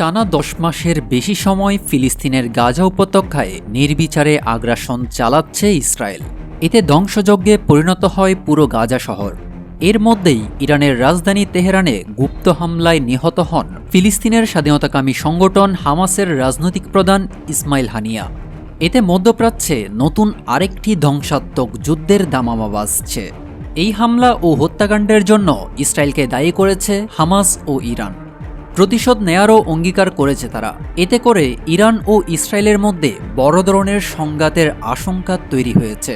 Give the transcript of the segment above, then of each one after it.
টানা দশ মাসের বেশি সময় ফিলিস্তিনের গাজা উপত্যকায় নির্বিচারে আগ্রাসন চালাচ্ছে ইসরায়েল। এতে ধ্বংসযজ্ঞে পরিণত হয় পুরো গাজা শহর। এর মধ্যেই ইরানের রাজধানী তেহরানে গুপ্ত হামলায় নিহত হন ফিলিস্তিনের স্বাধীনতাকামী সংগঠন হামাসের রাজনৈতিক প্রধান ইসমাইল হানিয়া। এতে মধ্যপ্রাচ্যে নতুন আরেকটি ধ্বংসাত্মক যুদ্ধের দামামা বাজছে। এই হামলা ও হত্যাকাণ্ডের জন্য ইসরায়েলকে দায়ী করেছে হামাস ও ইরান। প্রতিশোধ নেয়ারও অঙ্গীকার করেছে তারা। এতে করে ইরান ও ইসরায়েলের মধ্যে বড় ধরনের সংঘাতের আশঙ্কা তৈরি হয়েছে।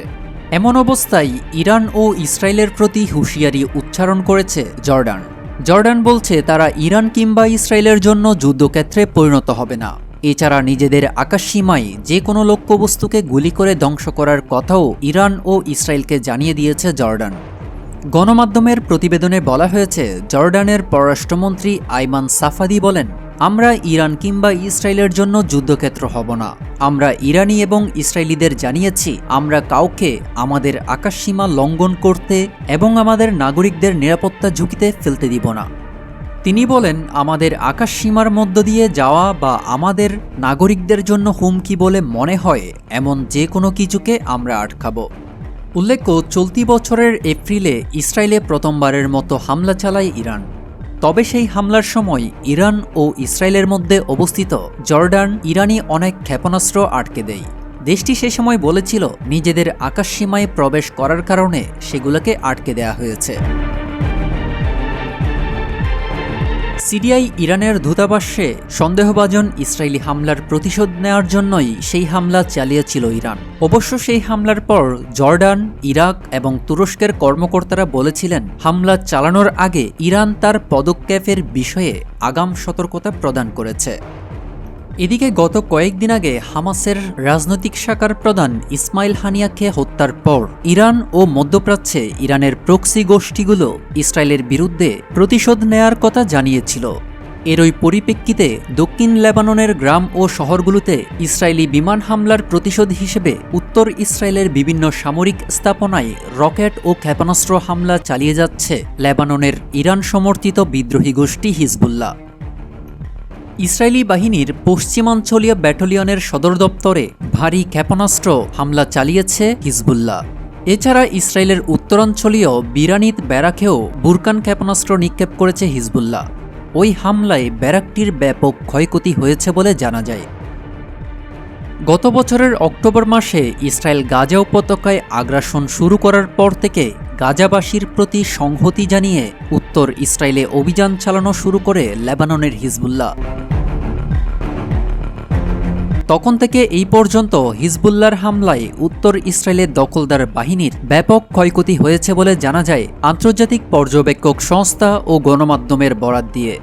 এমন অবস্থায় ইরান ও ইসরায়েলের প্রতি হুঁশিয়ারি উচ্চারণ করেছে জর্ডান। জর্ডান বলছে তারা ইরান কিংবা ইসরায়েলের জন্য যুদ্ধক্ষেত্রে পরিণত হবে না। এছাড়া নিজেদের আকাশসীমায় যে কোনো লক্ষ্যবস্তুকে গুলি করে ধ্বংস করার কথাও ইরান ও ইসরায়েলকে জানিয়ে দিয়েছে জর্ডান। গণমাধ্যমের প্রতিবেদনে বলা হয়েছে, জর্ডানের পররাষ্ট্রমন্ত্রী আইমান সাফাদি বলেন, আমরা ইরান কিংবা ইসরায়েলের জন্য যুদ্ধক্ষেত্র হব না। আমরা ইরানি এবং ইসরায়েলিদের জানিয়েছি, আমরা কাউকে আমাদের আকাশসীমা লঙ্ঘন করতে এবং আমাদের নাগরিকদের নিরাপত্তা ঝুঁকিতে ফেলতে দিব না। তিনি বলেন, আমাদের আকাশসীমার মধ্য দিয়ে যাওয়া বা আমাদের নাগরিকদের জন্য হুমকি বলে মনে হয়, এমন যে কোনো কিছুকে আমরা আটকাবো। উল্লেখ্য, চলতি বছরের এপ্রিলে ইসরায়েলে প্রথমবারের মতো হামলা চালায় ইরান। তবে সেই হামলার সময় ইরান ও ইসরায়েলের মধ্যে অবস্থিত জর্ডান ইরানি অনেক ক্ষেপণাস্ত্র আটকে দেয়। দেশটি সে সময় বলেছিল, নিজেদের আকাশসীমায় প্রবেশ করার কারণে সেগুলোকে আটকে দেয়া হয়েছে। সিরিয়ায় ইরানের দূতাবাসে সন্দেহভাজন ইসরায়েলি হামলার প্রতিশোধ নেওয়ার জন্যই সেই হামলা চালিয়েছিল ইরান। অবশ্য সেই হামলার পর জর্ডান, ইরাক এবং তুরস্কের কর্মকর্তারা বলেছিলেন, হামলা চালানোর আগে ইরান তার পদক্ষেপের বিষয়ে আগাম সতর্কতা প্রদান করেছে। এদিকে গত কয়েকদিন আগে হামাসের রাজনৈতিক শাখার প্রধান ইসমাইল হানিয়াকে হত্যার পর ইরান ও মধ্যপ্রাচ্যে ইরানের প্রক্সি গোষ্ঠীগুলো ইসরায়েলের বিরুদ্ধে প্রতিশোধ নেয়ার কথা জানিয়েছিল। এর ওই পরিপ্রেক্ষিতে দক্ষিণ লেবাননের গ্রাম ও শহরগুলোতে ইসরায়েলি বিমান হামলার প্রতিশোধ হিসেবে উত্তর ইসরায়েলের বিভিন্ন সামরিক স্থাপনায় রকেট ও ক্ষেপণাস্ত্র হামলা চালিয়ে যাচ্ছে লেবাননের ইরান সমর্থিত বিদ্রোহী গোষ্ঠী হিজবুল্লাহ। ইসরায়েলি বাহিনীর পশ্চিমাঞ্চলীয় ব্যাটালিয়নের সদর দপ্তরে ভারী ক্ষেপণাস্ত্র হামলা চালিয়েছে হিজবুল্লাহ। এছাড়া ইসরায়েলের উত্তরাঞ্চলীয় বিরানিত ব্যারাকেও বুরকান ক্ষেপণাস্ত্র নিক্ষেপ করেছে হিজবুল্লাহ। ওই হামলায় ব্যারাকটির ব্যাপক ক্ষয়ক্ষতি হয়েছে বলে জানা যায়। গত বছরের অক্টোবর মাসে ইসরায়েল গাজা উপত্যকায় আগ্রাসন শুরু করার পর থেকে গাজাবাসীর প্রতি সংহতি জানিয়ে উত্তর ইসরায়েলে অভিযান চালানো শুরু করে লেবাননের হিজবুল্লাহ। তখন থেকে এই পর্যন্ত হিজবুল্লার হামলায় উত্তর ইসরায়েলের দখলদার বাহিনীর ব্যাপক ক্ষয়ক্ষতি হয়েছে বলে জানা যায় আন্তর্জাতিক পর্যবেক্ষক সংস্থা ও গণমাধ্যমের বরাত দিয়ে।